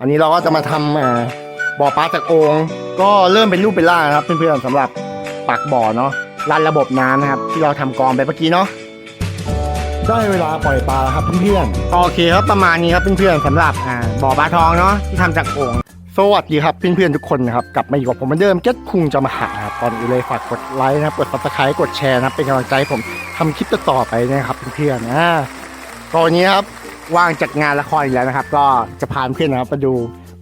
อันนี้เราก็จะมาทำอ่าบ่อปลาจากโอ่งก็เริ่มเป็นรูปเป็นร่างนะครับเพื่อนๆสำหรับปากบ่อเนาะรันระบบน้ำนะครับ ที่เราทำกรองไปเมื่อกี้เนาะได้เวลาปล่อยปลาแล้วครับเพื่อนๆโอเคครับประมาณนี้ครับเพื่อนๆสำหรับอ่าบ่อปลาทองเนาะที่ทำจากโอ่งสวัสดีครับเพื่อนๆทุกคนนะครับกลับมาอยู่กับผมเหมือนเดิมเก็ตคุงจะมาหาครับก่อนอื่นเลยฝากกดไลค์นะครับกดซับสไครต์กดแชร์นะครับเป็นกำลังใจให้ผมทำคลิปต่อๆไปนะครับเพื่อนๆนะตอนนี้ครับ ว่างจากงานละครอีกแล้วนะครับ ก็จะพาเพื่อนนะครับมาดู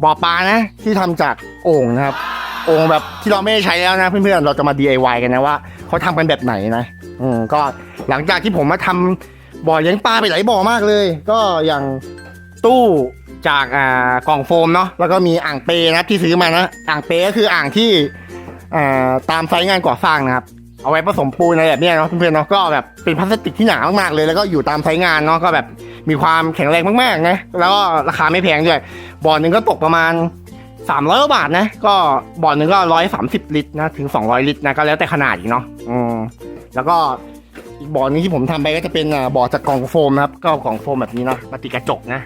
บ่อปลานะที่ทำจากโอ่งนะครับ โอ่งแบบที่เราไม่ได้ใช้แล้วนะเพื่อนๆเราจะมา DIY กันนะว่าเขาทำกันแบบไหนนะอืมก็หลังจากที่ผมมาทำบ่อเลี้ยงปลาไปหลายบ่อมากเลย ก็อย่างตู้จากอ่ากล่องโฟมเนาะแล้วก็มีอ่างเปนะครับที่ซื้อมานะอ่างเปก็คืออ่างที่อ่าตามไซส์งานก่อสร้างนะครับ เอาไว้ผสมปูนอะไรแบบเนี้ยเนาะเพื่อนๆเนาะก็แบบเป็นพลาสติกที่หนามากๆเลย แล้วก็อยู่ตามไซส์งานเนาะก็แบบมีความแข็งแรงมากๆนะแล้วก็ราคาไม่แพงด้วยบ่อหนึ่งก็ตกประมาณ300กว่าบาทนะ ก็บ่อหนึ่งก็ร้อยสามสิบลิตรนะถึง200ลิตรนะก็แล้วแต่ขนาดอีกเนาะอืมแล้วก็อีกบ่อหนึงที่ผมทำไปก็จะเป็นอ่าบ่อจากกล่องโฟมนะครับก็กล่องโฟมแบบนี้เนาะมาติดกระจกนะ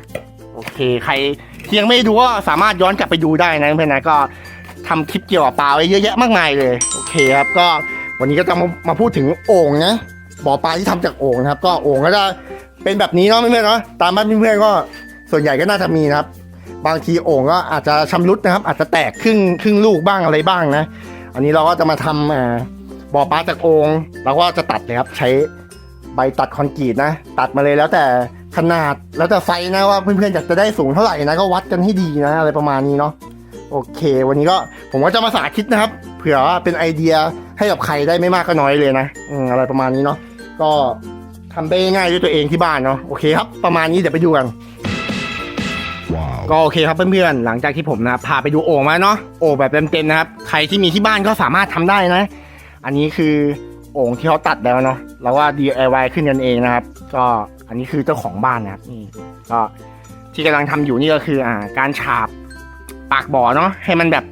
โอเค ใครที่ยังไม่ดูก็สามารถย้อนกลับไปดูได้นะเพื่อนๆนะก็ทำคลิปเกี่ยวกับปลาไว้เยอะแยะมากมายเลย โอเคครับก็ วันนี้ก็จะมามาพูดถึงโอ่งนะบ่อปลาที่ทำจากโอ่งนะครับ ก็โอ่งก็จะเป็นแบบนี้เนาะเพื่อนๆเนาะตามบ้านเพื่อนๆก็ส่วนใหญ่ก็น่าจะมีนะครับ บางทีโอ่งก็อาจจะชำรุดนะครับ อาจจะแตกครึ่งครึ่งลูกบ้างอะไรบ้างนะ อันนี้เราก็จะมาทำบ่อปลาจากโอ่งเราก็จะตัดเลยครับใช้ใบตัดคอนกรีตนะ ตัดมาเลยแล้วแต่ขนาดแล้วแต่ไซส์นะว่าเพื่อนๆอยากจะได้สูงเท่าไหร่นะก็วัดกันให้ดีนะอะไรประมาณนี้เนาะ โอเค วันนี้ก็ผมก็จะมาสาธิตนะครับ เผื่อว่าเป็นไอเดียให้กับใครได้ไม่มากก็น้อยเลยนะอืมอะไรประมาณนี้เนาะก็ทำได้ง่ายด้วยตัวเองที่บ้านเนาะโอเคครับประมาณนี้เดี๋ยวไปดูกันก็โอเคครับเพื่อนๆหลังจากที่ผมนะพาไปดูโอ่งมาเนาะโอ่งแบบเต็มๆนะครับ ใครที่มีที่บ้านก็สามารถทำได้นะ อันนี้คือโอ่งที่เขาตัดแล้วเนาะเราว่า DIY ขึ้นกันเองนะครับ ก็อันนี้คือเจ้าของบ้านนะครับนี่ก็ที่กำลังทำอยู่นี่ก็คืออ่าการฉาบ ปากบ่อเนาะให้มันแบบ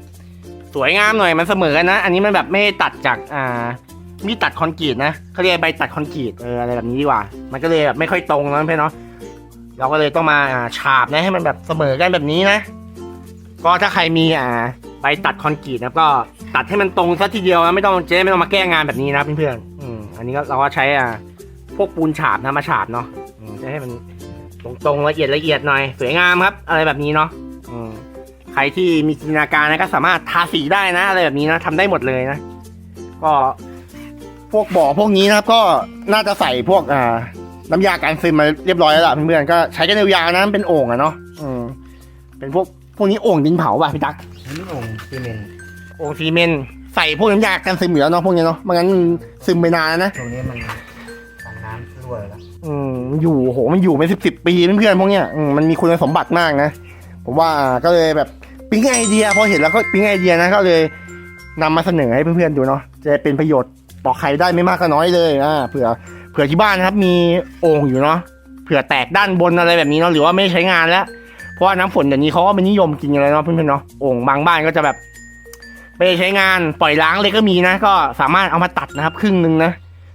สวยงามหน่อยมันเสมอกันนะ อันนี้มันแบบไม่ตัดจากอ่ามีตัดคอนกรีตนะเขาเรียกใบตัดคอนกรีตเอออะไรแบบนี้ดีกว่า มันก็เลยแบบไม่ค่อยตรงนะเพื่อนเนาะเราก็เลยต้องมาอ่าฉาบนะให้มันแบบเสมอกันแบบนี้นะ ก็ถ้าใครมีอ่าใบตัดคอนกรีตนะก็ตัดให้มันตรงซะทีเดียวนะไม่ต้องเจ๊ไม่ต้องมาแก้งานแบบนี้นะเพื่อนๆอืมอันนี้ก็เราก็ใช้อ่าพวกปูนฉาบนะมาฉาบเนาะจะให้มันตรงๆละเอียดละเอียดหน่อยสวยงามครับ อะไรแบบนี้เนาะ ใครที่มีจินตนาการนะก็สามารถทาสีได้นะอะไรแบบนี้นะทำได้หมดเลยนะ ก็พวกบ่อพวกนี้นะครับก็น่าจะใส่พวกอ่าน้ำยาการซึมมาเรียบร้อยแล้วล่ะเพื่อนๆก็ใช้กันยาวๆนะมันเป็นโอ่งอะเนาะอืมเป็นพวกพวกนี้โอ่งดินเผาป่ะพี่ตั๊กอันนี้องค์ซีเมนต์โอ่งซีเมนต์ใส่พวกน้ำยาการซึมอยู่แล้วเนาะพวกนี้เนาะไม่งั้นมันซึมไปนานแล้วนะตรงนี้มันกันน้ำรั่วแล้วอืมมันอยู่โหมันอยู่เป็นสิบสิบปีเพื่อนๆพวกเนี้ยอืมมันมีคุณสมบัติมากนะผมว่าก็เลยแบบ ปิ๊งไอเดีย พอเห็นแล้วก็ปิ๊งไอเดียนะก็เลยนำมาเสนอให้เพื่อนๆดูเนาะจะเป็นประโยชน์ต่อใครได้ไม่มากก็น้อยเลยอ่าเผื่อเผื่อที่บ้านนะครับ มีโอ่งอยู่เนาะเผื่อแตกด้านบนอะไรแบบนี้เนาะหรือว่าไม่ใช้งานแล้ว เพราะว่าน้ำฝนเดี๋ยวนี้เขาก็ไม่นิยมกินกันเลยเนาะเพื่อนๆเนาะโอ่งบางบ้านก็จะแบบไม่ได้ใช้งานปล่อยล้างเลยก็มีนะ ก็สามารถเอามาตัดนะครับ ครึ่งหนึ่งนะ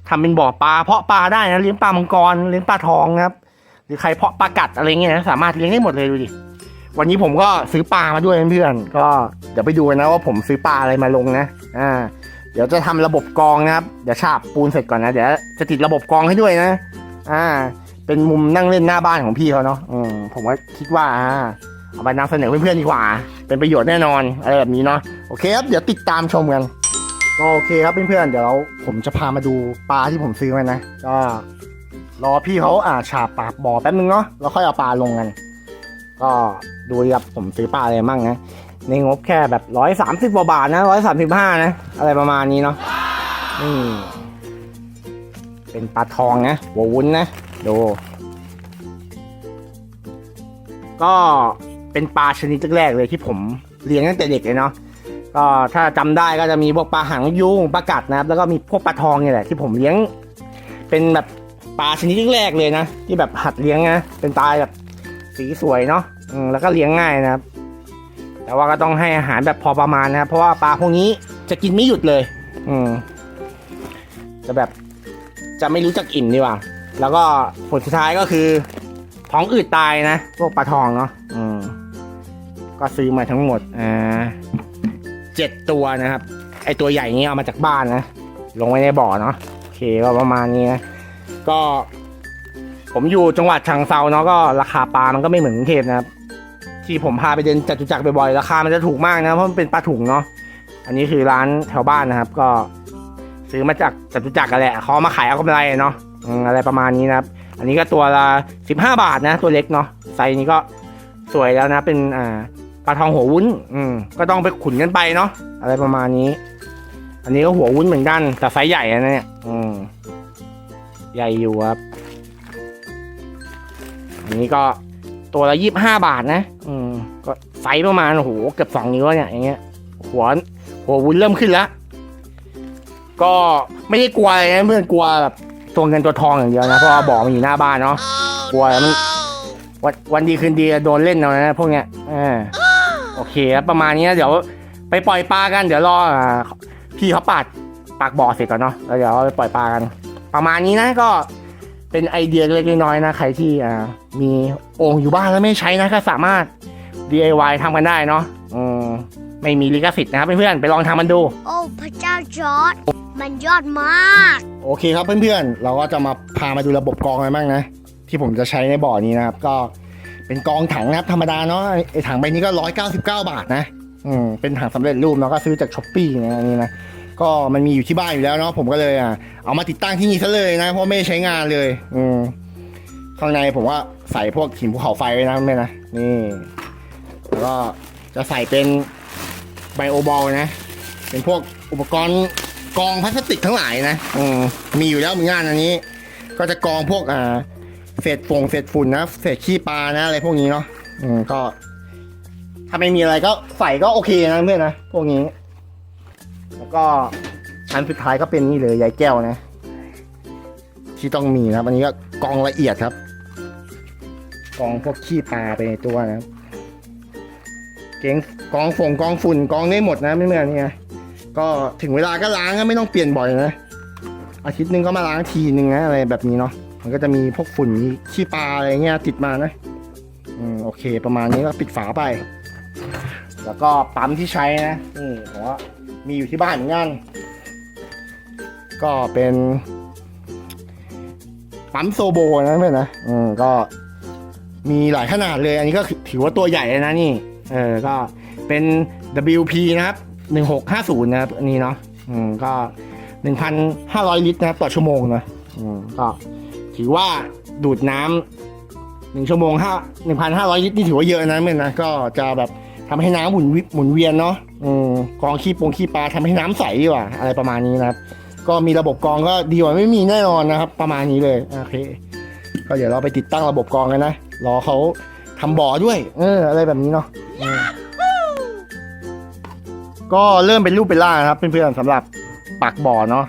ทำเป็นบ่อปลาเพาะปลาได้นะเลี้ยงปลามังกรเลี้ยงปลาทองนะครับ หรือใครเพาะปลากัดอะไรเงี้ยนะสามารถเลี้ยงได้หมดเลยดูดิ วันนี้ผมก็ซื้อปลามาด้วยเพื่อนๆก็เดี๋ยวไปดูกันนะว่าผมซื้อปลาอะไรมาลงนะอ่าเดี๋ยวจะทำระบบกรองนะครับ เดี๋ยวฉาบปูนเสร็จก่อนนะเดี๋ยวจะติดระบบกรองให้ด้วยนะ อ่า เป็นมุมนั่งเล่นหน้าบ้านของพี่เขาเนาะอืมผมว่าคิดว่าอ่าเอาไปนำเสนอเพื่อนๆดีกว่า เป็นประโยชน์แน่นอนอะไรแบบนี้เนาะโอเคครับเดี๋ยวติดตามชมกันก็โอเคครับเพื่อนๆเดี๋ยวเราผมจะพามาดูปลาที่ผมซื้อมานะก็รอพี่เขาอ่าฉาบปากบ่อแป๊บนึงเนาะแล้วค่อยเอาปลาลงกันก็ ดูครับผมซื้อปลาอะไรมั่งนะในงบแค่แบบร้อยสามสิบกว่าบาทนะร้อยสามสิบห้านะ อะไรประมาณนี้เนาะนี่เป็นปลาทองนะหัววุ้นนะดูก็เป็นปลาชนิดแรกๆเลยที่ผมเลี้ยงตั้งแต่เด็กเลยเนาะก็ถ้าจำได้ก็จะมีพวกปลาหางยุงปลากัดนะครับ แล้วก็มีพวกปลาทองเนี่ยแหละที่ผมเลี้ยง เป็นแบบปลาชนิดแรกเลยนะ ที่แบบหัดเลี้ยงนะเป็นปลาแบบสีสวยเนาะ อืมแล้วก็เลี้ยงง่ายนะครับ แต่ว่าก็ต้องให้อาหารแบบพอประมาณนะครับ เพราะว่าปลาพวกนี้จะกินไม่หยุดเลย อืมจะแบบจะไม่รู้จักอิ่มดีกว่า แล้วก็ผลสุดท้ายก็คือ ท้องอืดตายนะ พวกปลาทองเนาะอืมก็ซื้อมาทั้งหมดอ่าเจ็ดตัวนะครับ ไอตัวใหญ่นี้เอามาจากบ้านนะ ลงไว้ในบ่อเนาะโอเคก็ประมาณนี้นะก็ ผมอยู่จังหวัดฉะเชิงเซาเนาะก็ราคาปลามันก็ไม่เหมือนกรุงเทพนะครับ ที่ผมพาไปเดินจัตุจักรบ่อยๆราคามันจะถูกมากนะเพราะมันเป็นปลาถุงเนาะอันนี้คือร้านแถวบ้านนะครับ ก็ซื้อมาจากจัตุจักรกันแหละเขามาขายเอากำไรเนาะอืมอะไรประมาณนี้นะครับ อันนี้ก็ตัวละสิบห้าบาทนะ ตัวเล็กเนาะไซส์นี้ก็สวยแล้วนะเป็นอ่าปลาทองหัววุ้น อืมก็ต้องไปขุนกันไปเนาะอะไรประมาณนี้ อันนี้ก็หัววุ้นเหมือนกันแต่ไซส์ใหญ่นะเนี่ยอืมใหญ่อยู่ครับอันนี้ก็ ตัวละยี่บห้าบาทนะ อืม ก็ไซส์ประมาณโอ้โหเกือบสองนิ้วเนี่ยอย่างเงี้ย หัวหัววุ้นเริ่มขึ้นแล้ว ก็ไม่ได้กลัวอะไรนะเพื่อนกลัวแบบตัวเงินตัวทองอย่างเดียวนะเพราะว่าบอกมันอยู่หน้าบ้านเนาะกลัวมันวันวันดีคืนดีโดนเล่นเอานะพวกเนี้ยเออโอเคประมาณนี้เดี๋ยวไปปล่อยปลากันเดี๋ยวรอพี่เขาปาดปากบ่อเสร็จก่อนเนาะแล้วเดี๋ยวไปปล่อยปลากัน ประมาณนี้นะก็ เป็นไอเดียเล็กๆน้อยๆนะใครที่อ่ามีโอ่งอยู่บ้านแล้วไม่ใช้นะก็สามารถ DIY ทำกันได้เนาะอืมไม่มีลิขสิทธิ์นะครับเพื่อนๆไปลองทำมันดู โอ้พระเจ้าจอร์ดมันยอดมาก โอเคครับเพื่อนๆ เราก็จะมาพามาดูระบบกรองอะไรบ้างนะ ที่ผมจะใช้ในบ่อนี้นะครับ ก็เป็นกรองถังนะครับธรรมดาเนาะไอถังใบนี้ก็ 199 บาทนะอืมเป็นถังสำเร็จรูปเนาะก็ซื้อจากช้อปปี้นะอันนี้นะ ก็มันมีอยู่ที่บ้านอยู่แล้วเนาะผมก็เลยอะเอามาติดตั้งที่นี่ซะเลยนะเพราะไม่ใช้งานเลย อืมข้างในผมว่าใส่พวกหินภูเขาไฟไว้นะแม่นะนี่แล้วก็จะใส่เป็นไบโอบอลนะ เป็นพวกอุปกรณ์กองพลาสติกทั้งหลายนะอืมมีอยู่แล้วมือนกันอันนี้ ก็จะกองพวกอ่าเศษฟงเศษฝุ่นนะเศษขี้ปลานะอะไรพวกนี้เนาะอืมก็ ถ้าไม่มีอะไรก็ใส่ก็โอเคนะเพื่อนนะพวกนี้ แล้วก็อันสุดท้ายก็เป็นนี่เลยใยแก้วนะ ที่ต้องมีนะครับ อันนี้ก็กองละเอียดครับ กองพวกขี้ปลาไปในตัวนะครับเก่งกองฝงกองฝุ่นกองได้หมดนะไม่เหมือนนี่ไงก็ถึงเวลาก็ล้างก็ไม่ต้องเปลี่ยนบ่อยนะอาทิตย์หนึงก็มาล้างทีนึงนะอะไรแบบนี้เนาะมันก็จะมีพวกฝุ่นมีขี้ปลาอะไรเงี้ยติดมานะอืมโอเค ประมาณนี้ก็ปิดฝาไป แล้วก็ปั๊มที่ใช้นะนี่ผมว่า มีอยู่ที่บ้านเหมือนกัน ก็เป็นปั๊มโซโบนะเพื่อนนะ อืมก็มีหลายขนาดเลย อันนี้ก็ถือว่าตัวใหญ่เลยนะนี่ เออ ก็เป็น WP นะครับ 1650 นะครับ อันนี้เนาะ อืม ก็ 1,500 ลิตรนะครับ ต่อชั่วโมงนะ อืม ก็ถือว่าดูดน้ำหนึ่งชั่วโมงห้าหนึ่งพันห้าร้อยลิตรนี่ถือว่าเยอะนะเมื่อนะก็จะแบบ ทำให้น้ำหมุนวิหมุนเวียนเนาะอืมกองขี้ปงขี้ปลาทำให้น้ำใสดีกว่า อะไรประมาณนี้นะครับ ก็มีระบบกองก็ดีกว่าไม่มีแน่นอนนะครับ ประมาณนี้เลยโอเค ก็เดี๋ยวเราไปติดตั้งระบบกองกันนะรอเขาทำบ่อด้วย เออ อะไรแบบนี้เนาะก็เริ่มเป็นรูปเป็นร่างนะครับเพื่อนๆสำหรับปากบ่อเนาะ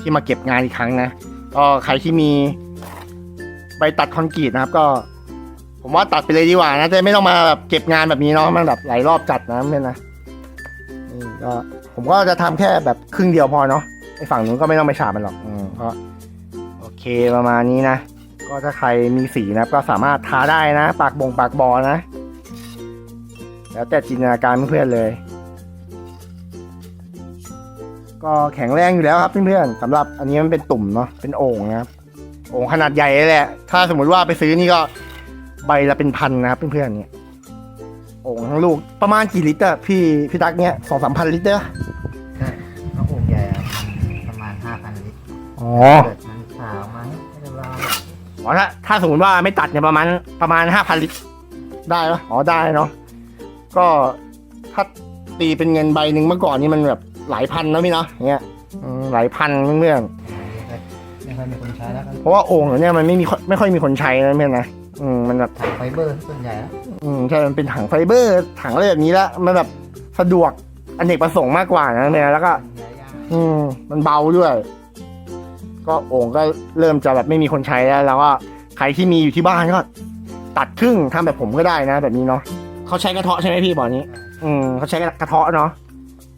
ที่มาเก็บงานอีกครั้งนะก็ใครที่มีใบตัดคอนกรีตนะครับ ก็ ผมว่าตัดไปเลยดีกว่านะจะไม่ต้องมาแบบเก็บงานแบบนี้เนาะมันแบบหลายรอบจัดนะเพื่อนนะนี่ก็ผมก็จะทำแค่แบบครึ่งเดียวพอเนาะไอฝั่งนู้นก็ไม่ต้องไปฉาบมันหรอกอืมก็โอเคประมาณนี้นะก็ถ้าใครมีสีนะก็สามารถทาได้นะ ปากบงปากบอนะ แล้วแต่จินตนาการเพื่อนเลย ก็แข็งแรงอยู่แล้วครับเพื่อนๆสำหรับอันนี้มันเป็นตุ่มเนาะเป็นโอ่งนะครับโอ่งขนาดใหญ่เลยแหละ ถ้าสมมติว่าไปซื้อนี่ก็ ใบละเป็นพันนะครับเพื่อนๆเนี่ยโอ่งทั้งลูกประมาณกี่ลิตรอะพี่พี่ตักเนี่ยสองสามพันลิตรเด้อใช่ถ้าโอ่งใหญ่อะมันประมาณ5,000ลิตรอ๋อเกิดมันขาวมาให้ให้เราอ๋อถ้าถ้าสมมติว่าไม่ตัดเนี่ยประมาณประมาณห้าพันลิตร ได้ปะอ๋อได้เนาะก็ถ้าตีเป็นเงินใบหนึ่งเมื่อก่อนนี่มันแบบหลายพันนะพี่เนาะอย่างเงี้ยอืมหลายพันเพื่อนไม่ค่อยมีคนใช้แล้วครับๆเพราะว่าโอ่งเนี่ยมันไม่มีไม่ค่อยมีคนใช้นะเพื่อนนะ อืมมันแบบถังไฟเบอร์ส่วนใหญ่แล้วอืมใช่มันเป็นถังไฟเบอร์ ถังอะไรแบบนี้ละมันแบบสะดวกอเนกประสงค์มากกว่านะเนี่ยแล้วก็ใหญ่ยากอืม มันเบาด้วย ก็โอ่งก็เริ่มจะแบบไม่มีคนใช้แล้ว แล้วก็ใครที่มีอยู่ที่บ้านก็ ตัดครึ่งทำแบบผมก็ได้นะ แบบนี้เนาะเขาใช้กระเทาะใช่ไหมพี่บอกนี้ อืมเขาใช้กระเทาะเนาะ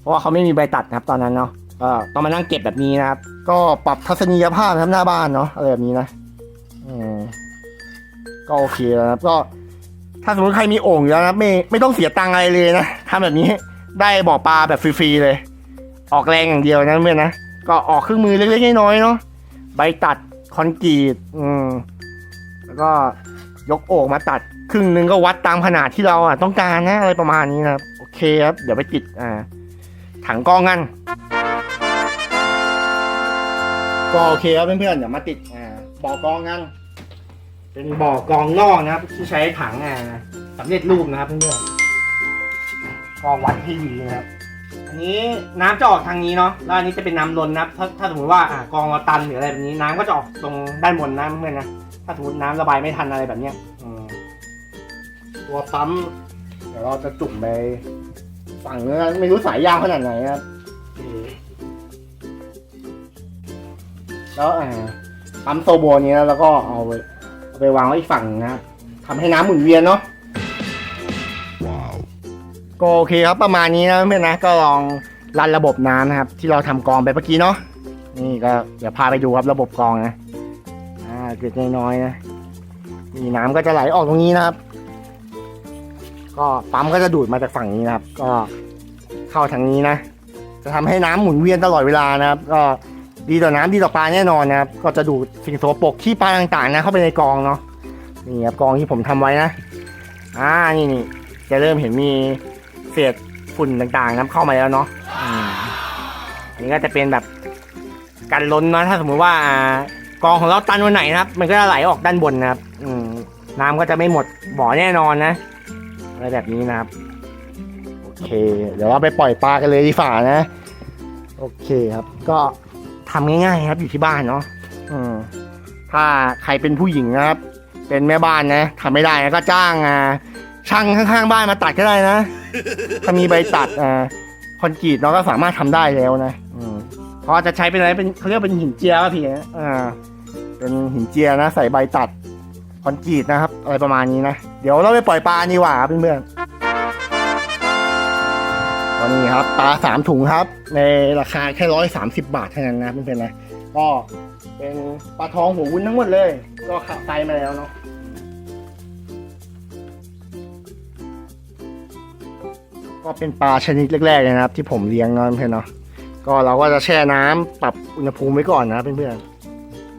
เพราะว่าเขาไม่มีใบตัดนะครับ ตอนนั้นเนาะก็ต้องมานั่งเก็บแบบนี้นะครับ ก็ปรับทัศนียภาพนะครับหน้าบ้านเนาะอะไรแบบนี้นะ อืม ก็โอเคแล้วนะครับก็ถ้าสมมติใครมีโอ่งอยู่แล้วนะไม่ไม่ต้องเสียตังค์อะไรเลยนะทำแบบนี้ได้บ่อปลาแบบฟรีๆเลย ออกแรงอย่างเดียวนะเพื่อนนะก็ออกเครื่องมือเล็กๆน้อยๆเนาะใบตัดคอนกรีตอืมแล้วก็ยกโอ่งมาตัดครึ่งหนึ่งก็วัดตามขนาดที่เราอะต้องการนะอะไรประมาณนี้นะครับโอเคครับเดี๋ยวไปติดอ่าถังกองกันก็โอเคครับเพื่อนๆเดี๋ยวมาติดอ่าบ่อกองกัน เป็นบ่อกรองนอกนะครับ ที่ใช้ถังอ่าสำเร็จรูปนะครับเพื่อนๆก็วัดให้ดีนะครับ อันนี้น้ำจะออกทางนี้เนาะแล้วอันนี้จะเป็นน้ำล้นนะครับ ถ้าถ้าสมมติว่าอ่ากรองเราตันหรืออะไรแบบนี้น้ำก็จะออกตรงด้านบนนะเพื่อนๆนะถ้าสมมติน้ำระบายไม่ทันอะไรแบบเนี้ยอืมตัวปั๊มเดี๋ยวเราจะจุ่มไปฝั่งเนื้อไม่รู้สายยาวขนาดไหนครับแล้วอ่าปั๊มโซโบนี้แล้วก็เอาไป เอาไปวางไว้อีกฝั่งหนึ่งนะครับทำให้น้ำหมุนเวียนเนาะก็โอเคครับประมาณนี้นะเพื่อนๆนะก็ลองรันระบบน้ำนะครับ ที่เราทำกรองไปเมื่อกี้เนาะนี่ก็เดี๋ยวพาไปดูครับระบบกรองนะอ่าเกล็ดน้อยๆนะนี่น้ำก็จะไหลออกตรงนี้นะครับ ก็ปั๊มก็จะดูดมาจากฝั่งนี้นะครับ ก็เข้าทางนี้นะ จะทำให้น้ำหมุนเวียนตลอดเวลานะครับ ก็ ดีต่อน้ำดีต่อปลาแน่นอนนะครับ ก็จะดูดสิ่งโสโปรกขี้ปลาต่างๆนะเข้าไปในกองเนาะนี่ครับกองที่ผมทำไว้นะอ่านี่นี่จะเริ่มเห็นมีเศษฝุ่นต่างๆนะเข้ามาแล้วเนาะอันนี้ก็จะเป็นแบบกันล้นเนาะถ้าสมมุติว่ากองของเราตันวันไหนนะครับ มันก็จะไหลออกด้านบนนะครับ อืมน้ำก็จะไม่หมดบ่อแน่นอนนะอะไรแบบนี้นะครับโอเค เดี๋ยวเราไปปล่อยปลากันเลยดีฝ่านะ โอเคครับก็ ทำง่ายๆครับอยู่ที่บ้านเนาะอืมถ้าใครเป็นผู้หญิงนะครับ เป็นแม่บ้านนะทำไม่ได้นะก็จ้างอ่าช่างข้างๆบ้านมาตัดก็ได้นะ ถ้ามีใบตัดอ่าคอนกรีตเนาก็สามารถทำได้แล้วนะอืมเพราะจะใช้เป็นอะไรเป็นเขาเรียกเป็นหินเจียป่ะพี่นะอ่า เป็นหินเจียนะ ใส่ใบตัดคอนกรีตนะครับ อะไรประมาณนี้นะ เดี๋ยวเราไปปล่อยปลาดีกว่าเพื่อนๆ นนี้ครับปลาสามถุงครับ ในราคาแค่ร้อยสามสิบบาทเท่านั้นนะเพื่อนๆนะก็เป็นปลาทองหัววุ้นทั้งหมดเลยก็ขับไซมาแล้วเนาะก็เป็นปลาชนิดแรกๆเลยนะครับ ที่ผมเลี้ยงเนะเพื่อนเนาะก็เราก็จะแช่น้ำปรับอุณหภูมิไว้ก่อนนะเพื่อน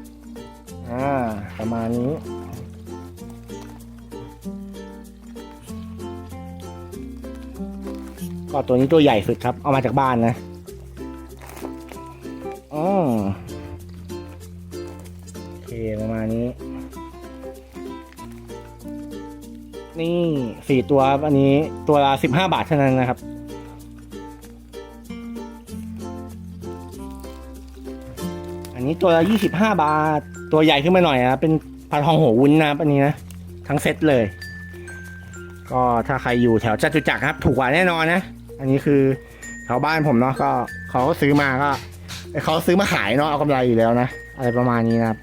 ๆอ่าประมาณนี้ ก็ตัวนี้ตัวใหญ่สุดครับ เอามาจากบ้านนะอ๋อโอเคประมาณนี้ นี่สี่ตัวอันนี้ตัวละสิบห้าบาทเท่านั้นนะครับอันนี้ตัวละยี่สิบห้าบาท ตัวใหญ่ขึ้นมาหน่อยนะ เป็นปลาทองหัววุ้นนะอันนี้นะ ทั้งเซตเลย ก็ถ้าใครอยู่แถวจตุจักรครับ ถูกกว่าแน่นอนนะ อันนี้คือแถวบ้านผมเนาะก็เขาก็ซื้อมาก็เขาซื้อมาขายเนาะเอากำไรอยู่แล้วนะอะไรประมาณนี้นะครับ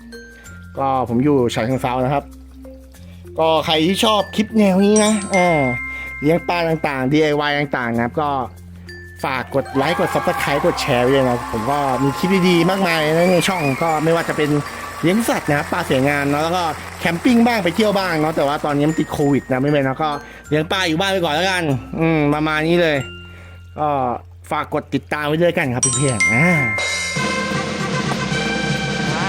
ก็ผมอยู่ฉะเชิงเซานะครับ ก็ใครที่ชอบคลิปแนวนี้นะเออเลี้ยงปลาต่างๆ DIY ต่างๆนะครับ ก็ฝากกดไลค์กด subscribe กดแชร์ไว้ด้วยนะผมก็มีคลิปดีๆมากมายในช่องก็ไม่ว่าจะเป็นเลี้ยงสัตว์นะครับปลาเสียงานเนาะแล้วก็แคมปิ้งบ้างไปเที่ยวบ้างเนาะแต่ว่าตอนนี้มันติดโควิดนะไม่เป็นนะก็เลี้ยงปลาอยู่บ้านไปก่อนแล้วกัน อืมประมาณนี้เลย ก็ฝากกดติดตามไว้ด้วยกันครับเพื่อนๆอ่า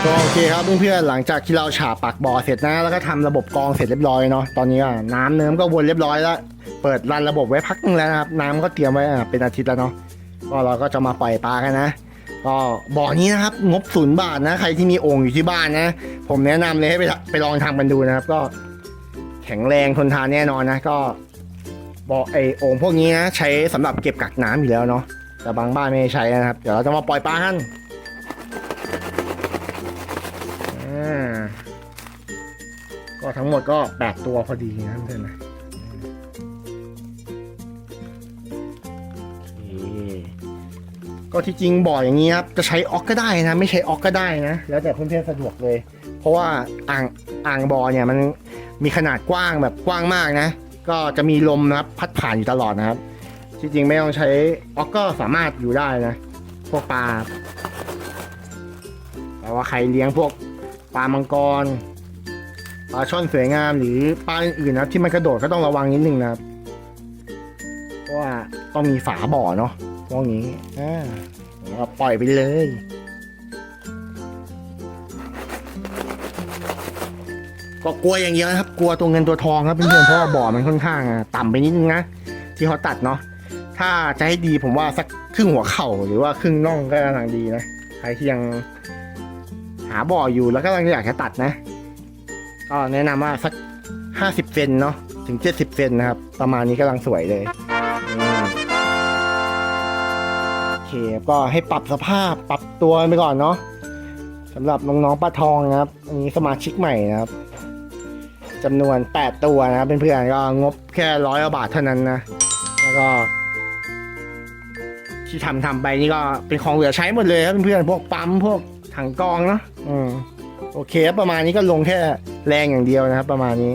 ก็โอเคครับเพื่อนๆหลังจากที่เราฉาบปากบ่อเสร็จนะ แล้วก็ทำระบบกรองเสร็จเรียบร้อยเนาะตอนนี้อะน้ำเนิ้มก็วนเรียบร้อยแล้วเปิดรันระบบไว้พักนึงแล้วนะครับ น้ำก็เตรียมไว้อะเป็นอาทิตย์แล้วเนาะก็เราก็จะมาปล่อยปลากันนะก็บ่อนี้นะครับงบศูนย์บาทนะ ใครที่มีโอ่งอยู่ที่บ้านนะ ผมแนะนำเลยให้ไปไปลองทำกันดูนะครับ ก็แข็งแรงทนทานแน่นอนนะ ก็ บ่อไอโอ่งพวกนี้นะใช้สำหรับเก็บกักน้ำอยู่แล้วเนาะแต่บางบ้านไม่ใช้นะครับ เดี๋ยวเราจะมาปล่อยปลากันอ่าก็ทั้งหมดก็แปดตัวพอดีนะเพื่อนนะก็ที่จริงบ่ออย่างนี้ครับจะใช้ออกก็ได้นะ ไม่ใช้ออกก็ได้นะ แล้วแต่เพื่อนๆสะดวกเลย เพราะว่าอ่างอ่างบ่อเนี่ยมันมีขนาดกว้างแบบกว้างมากนะ ก็จะมีลมนะครับ พัดผ่านอยู่ตลอดนะครับ จริงๆไม่ต้องใช้ออกก็สามารถอยู่ได้นะ พวกปลาแต่ว่าใครเลี้ยงพวกปลามังกรปลาช่อนสวยงามหรือปลาอื่นนะที่มันกระโดดก็ต้องระวังนิดนึงนะครับเพราะว่าต้องมีฝาบ่อเนาะพวกนี้อ่าแล้วก็ปล่อยไปเลย ก็กลัวอย่างเดียวนะครับ กลัวตัวเงินตัวทองครับเพื่อนๆเพราะว่าบ่อมันค่อนข้างอะต่ำไปนิดนึงนะที่เขาตัดเนาะถ้าจะให้ดีผมว่าสักครึ่งหัวเข่าหรือว่าครึ่งน่องก็กำลังดีนะใครที่ยังหาบ่ออยู่แล้วก็กำลังอยากจะตัดนะ ก็แนะนำว่าสักห้าสิบเซนเนาะถึงเจ็ดสิบเซนนะครับ ประมาณนี้กำลังสวยเลยอืมโอเคก็ให้ปรับสภาพปรับตัวไปก่อนเนาะสำหรับน้องๆปลาทองนะครับ อันนี้สมาชิกใหม่นะครับ จำนวน 8 ตัวนะครับเพื่อนๆก็งบแค่ร้อยบาทเท่านั้นนะ แล้วก็ ที่ทำทำไปนี่ก็เป็นของเหลือใช้หมดเลยครับเพื่อนๆพวกปั๊มพวกถังกองเนาะอืมโอเคประมาณนี้ก็ลงแค่แรงอย่างเดียวนะครับ ประมาณนี้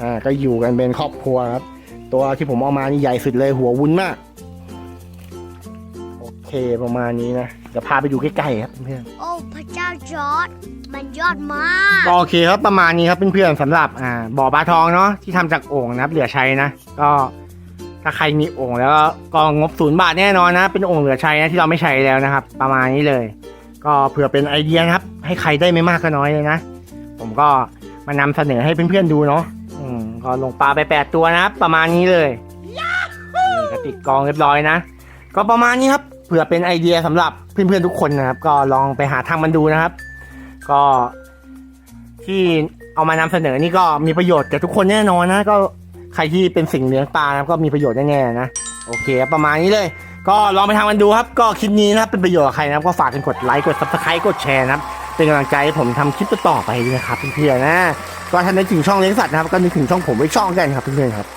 อ่าก็อยู่กันเป็นครอบครัวครับ ตัวที่ผมเอามานี่ใหญ่สุดเลยหัววุ้นมาก โอเคประมาณนี้นะเดี๋ยวพาไปดูใกล้ๆครับเพื่อนโอ้พระเจ้าจอร์ด มันยอดมากก็โอเคครับประมาณนี้ครับเพื่อนๆสำหรับอ่าบ่อปลาทองเนาะที่ทำจากโอ่งนะครับเหลือใช้นะก็ถ้าใครมีโอ่งแล้วก็ก็งบศูนย์บาทแน่นอนนะเป็นโอ่งเหลือใช้นะที่เราไม่ใช้แล้วนะครับ ประมาณนี้เลย ก็เผื่อเป็นไอเดียนะครับ ให้ใครได้ไม่มากก็น้อยเลยนะ ผมก็มานำเสนอให้เพื่อนๆดูเนาะอืมก็ลงปลาไปแปดตัวนะครับประมาณนี้เลยนี่ก็ติดกองเรียบร้อยนะ ก็ประมาณนี้ครับเผื่อเป็นไอเดียสำหรับเพื่อนๆทุกคนนะครับ ก็ลองไปหาทำมันดูนะครับ ก็ที่เอามานำเสนอนี่ก็มีประโยชน์กับทุกคนแน่นอนนะ ก็ใครที่เป็นสิ่งเลี้ยงปลานะก็มีประโยชน์แน่ๆนะโอเค ประมาณนี้เลย ก็ลองไปทำกันดูครับ ก็คลิปนี้นะครับเป็นประโยชน์กับใครนะครับก็ฝากกันกดไลค์กด subscribe กดแชร์นะครับเป็นกำลังใจให้ผมทำคลิปต่อไปนะครับเพื่อนๆนะก็ถ้านึกถึงช่องเลี้ยงสัตว์นะครับก็นึกถึงช่องผมไว้ช่องกันครับเพื่อนๆครับ